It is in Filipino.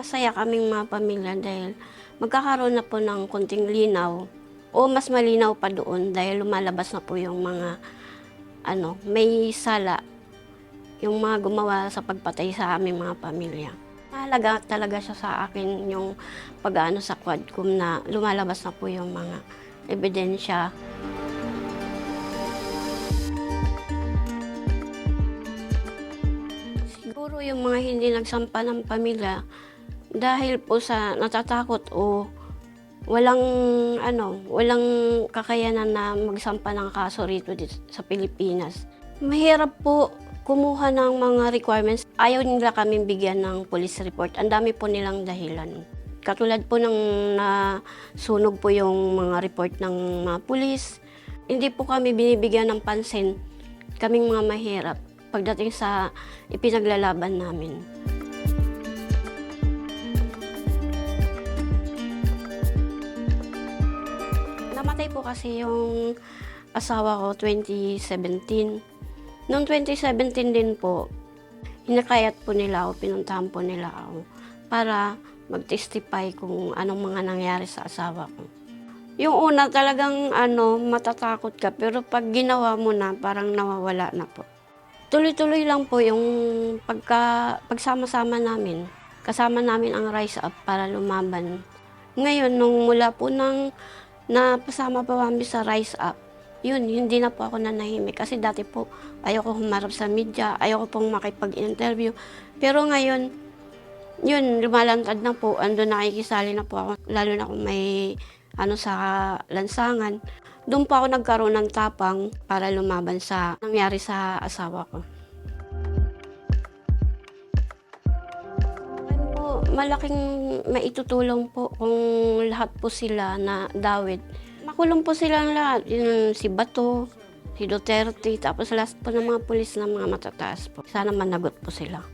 masaya kaming mga pamilya dahil magkakaroon na po ng konting linaw o mas malinaw pa doon dahil lumalabas na po yung mga ano, may sala yung mga gumawa sa pagpatay sa aming mga pamilya. Mahalaga talaga siya sa akin yung pag-ano sa Quadcom na lumalabas na po yung mga ebidensya. Siguro yung mga hindi nagsampa ng pamilya dahil po sa natatakot o walang ano, walang kakayanan na magsampa ng kaso rito dito sa Pilipinas. Mahirap po kumuha ng mga requirements. Ayaw nila kami bigyan ng police report. Ang dami po nilang dahilan. Katulad po ng nasunog po yung mga report ng mga pulis. Hindi po kami binibigyan ng pansin kaming mga mahirap pagdating sa ipinaglalaban namin. Namatay po kasi yung asawa ko 2017. Noong 2017 din po, hinakayat po nila ako, pinuntahan po nila ako para mag-testify kung anong mga nangyari sa asawa ko. Yung una talagang ano, matatakot ka, pero pag ginawa mo na, parang nawawala na po. Tuloy-tuloy lang po yung pagka, pagsama-sama namin. Kasama namin ang Rise Up para lumaban. Ngayon, nung mula po nang napasama pa kami sa Rise Up, yun, hindi na po ako nanahimik. Kasi dati po, ayoko humarap sa media, ayoko pong makipag-interview. Pero ngayon, yun, lumalantad na po, ando nakikisali na po ako, lalo na kung may ano sa lansangan. Doon po ako nagkaroon ng tapang para lumaban sa nangyari sa asawa ko. Malaking maitutulong po kung lahat po sila na dawit. Makulong po silang lahat. Yung si Bato, si Duterte, tapos last po ng mga pulis na mga matataas po. Sana managot po sila.